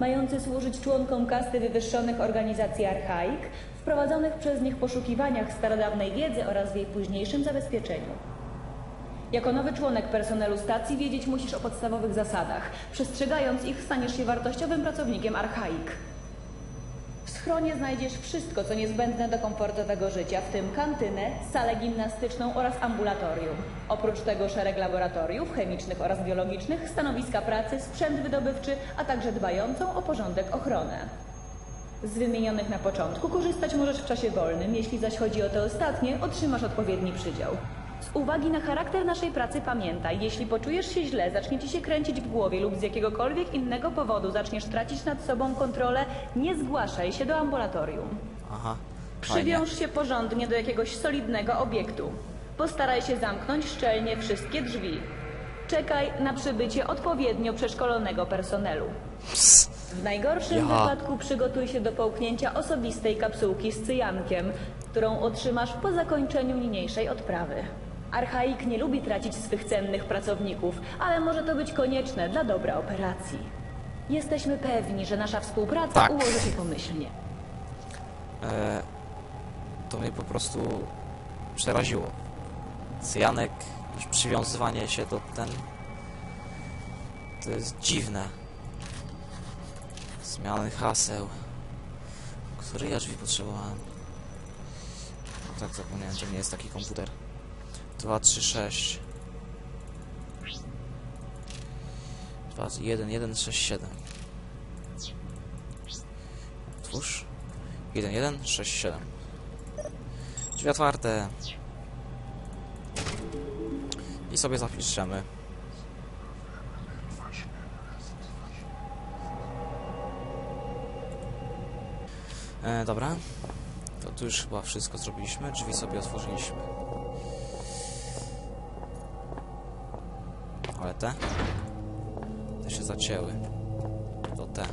mający służyć członkom kasty wywyższonych organizacji Archaik, w prowadzonych przez nich poszukiwaniach starodawnej wiedzy oraz w jej późniejszym zabezpieczeniu. Jako nowy członek personelu stacji wiedzieć musisz o podstawowych zasadach. Przestrzegając ich, staniesz się wartościowym pracownikiem Archaik. W schronie znajdziesz wszystko, co niezbędne do komfortowego życia, w tym kantynę, salę gimnastyczną oraz ambulatorium. Oprócz tego szereg laboratoriów chemicznych oraz biologicznych, stanowiska pracy, sprzęt wydobywczy, a także dbającą o porządek ochronę. Z wymienionych na początku korzystać możesz w czasie wolnym, jeśli zaś chodzi o te ostatnie, otrzymasz odpowiedni przydział. Z uwagi na charakter naszej pracy pamiętaj, jeśli poczujesz się źle, zacznie ci się kręcić w głowie lub z jakiegokolwiek innego powodu zaczniesz tracić nad sobą kontrolę, nie zgłaszaj się do ambulatorium. Aha. Fajnie. Przywiąż się porządnie do jakiegoś solidnego obiektu. Postaraj się zamknąć szczelnie wszystkie drzwi. Czekaj na przybycie odpowiednio przeszkolonego personelu. W najgorszym Ja. wypadku przygotuj się do połknięcia osobistej kapsułki z cyjankiem, którą otrzymasz po zakończeniu niniejszej odprawy. Archaik nie lubi tracić swych cennych pracowników, ale może to być konieczne dla dobra operacji. Jesteśmy pewni, że nasza współpraca Tak. ułoży się pomyślnie. E, to mnie po prostu przeraziło. Cyjanek, już przywiązywanie się do ten... To jest dziwne. Zmiany haseł. Który ja drzwi potrzebowałem? No tak, zapomniałem, to nie jest taki komputer. 2, 3, 6. 2, 1, 1, 6, 7. Otwórz. 1, 1, 6, 7. Drzwi otwarte. I sobie zapiszemy. E, dobra. To tu już chyba wszystko zrobiliśmy. Drzwi sobie otworzyliśmy. Te? Te się zacięły. To te.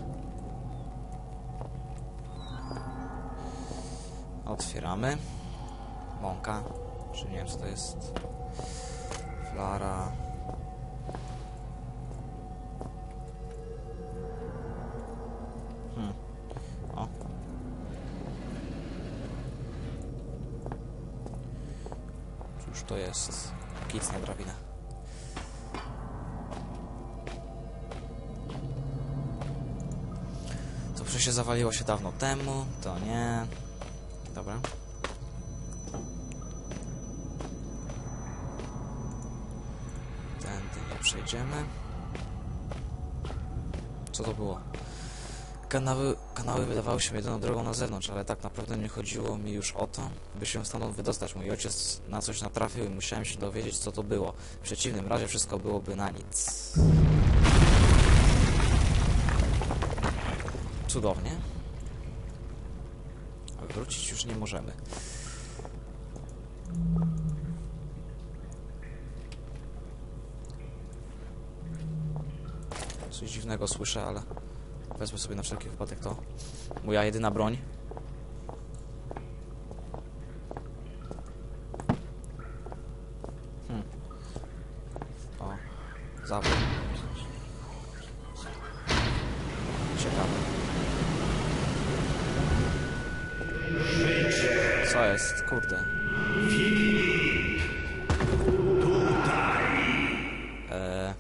Otwieramy. Mąka. Czy nie wiem co to jest. Flara. Hmm. O. Cóż to jest? Kic na drabinę. Się zawaliło się dawno temu. To nie. Dobra. Tędy nie przejdziemy. Co to było? Kanały, kanały wydawały się jedyną drogą na zewnątrz, ale tak naprawdę nie chodziło mi już o to, by się stamtąd wydostać. Mój ojciec na coś natrafił i musiałem się dowiedzieć, co to było. W przeciwnym razie wszystko byłoby na nic. Cudownie. Wrócić już nie możemy. Coś dziwnego słyszę, ale wezmę sobie na wszelki wypadek to. Moja jedyna broń. Hmm. O, zawód. Co jest? Kurde. Eee,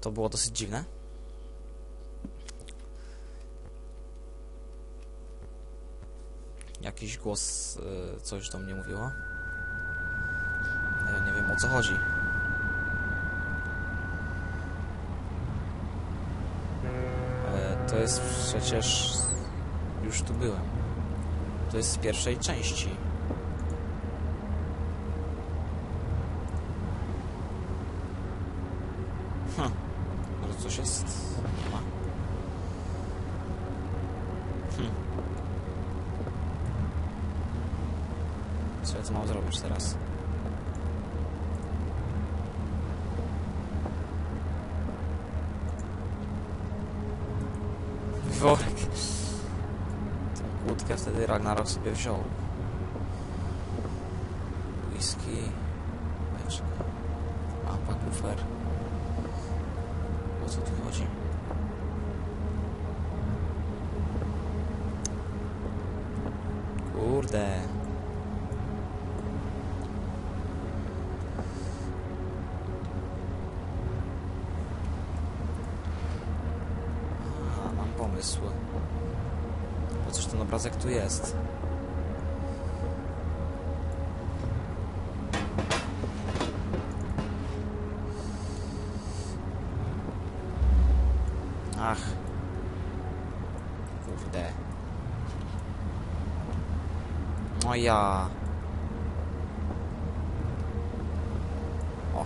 to było dosyć dziwne. Jakiś głos e, coś do mnie mówiło. Nie wiem o co chodzi. E, to jest przecież... Już tu byłem. To jest z pierwszej części. Hm. Może coś jest... Hm. Co ja tu mam zrobić teraz? Worek. podcasta de Ragnarok sobie wziął. Whisky, beczka, mapa, kufer. O co tu chodzi? Kurde. Coś ten obrazek tu jest. Ach. Kurde. No ja. O.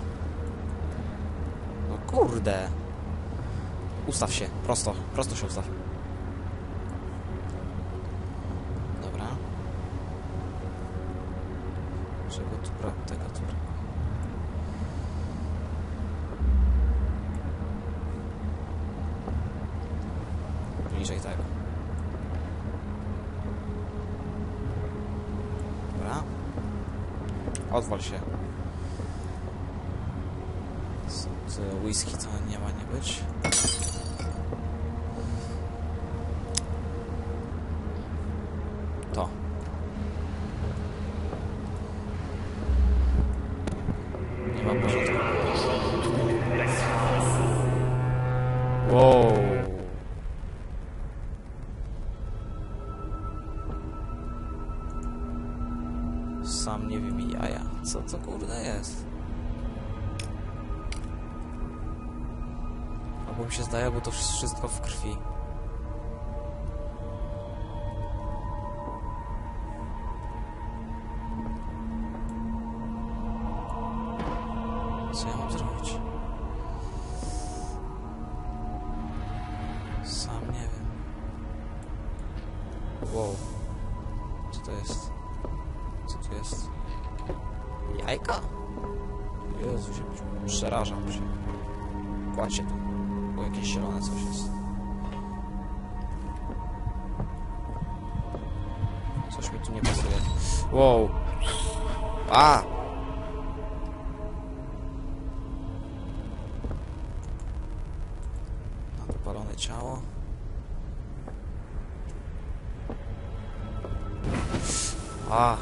No kurde. Ustaw się, prosto, prosto się ustaw. Dobra. Czego tu? Tego tu. Bliżej tego. Dobra. Odwal się. Z, z whisky to nie ma nie być. To. Nie ma porządku. Wow. Sam nie wiem. Co to kurde jest? Albo mi się zdaje, bo to wszystko w krwi. Wow. Co to jest? Co tu jest? Jajka? Jezu, się przerażam się. Kładźcie tu. Bo jakieś zielone coś jest. Coś mi tu nie pasuje. Wow. A! Nadpalone ciało. A!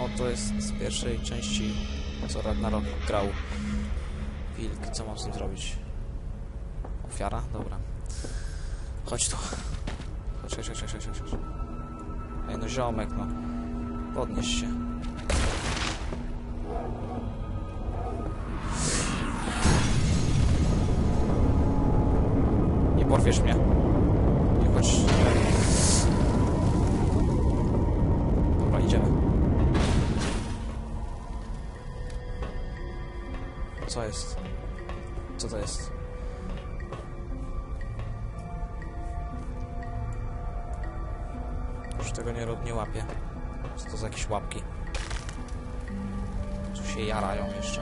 O, to jest z pierwszej części, co Ragnarok grał. Wilk, co mam z tym zrobić? Ofiara? Dobra. Chodź tu. Chodź, chodź, chodź, chodź, chodź. Ej, no ziomek, no. Podnieś się. Nie porwiesz mnie. Chodź. Dobra, idziemy. Co jest? Co to jest? Już tego nie, nie łapię. Co to za jakieś łapki? Tu się jarają jeszcze.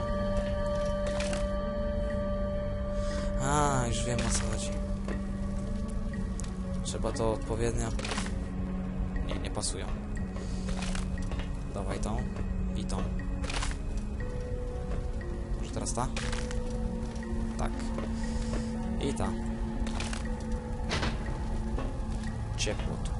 A, już wiem o co chodzi. Trzeba to odpowiednio... Nie, nie pasują. Dawaj tą i tą. Może teraz ta? Tak. I ta. Ciepło tu.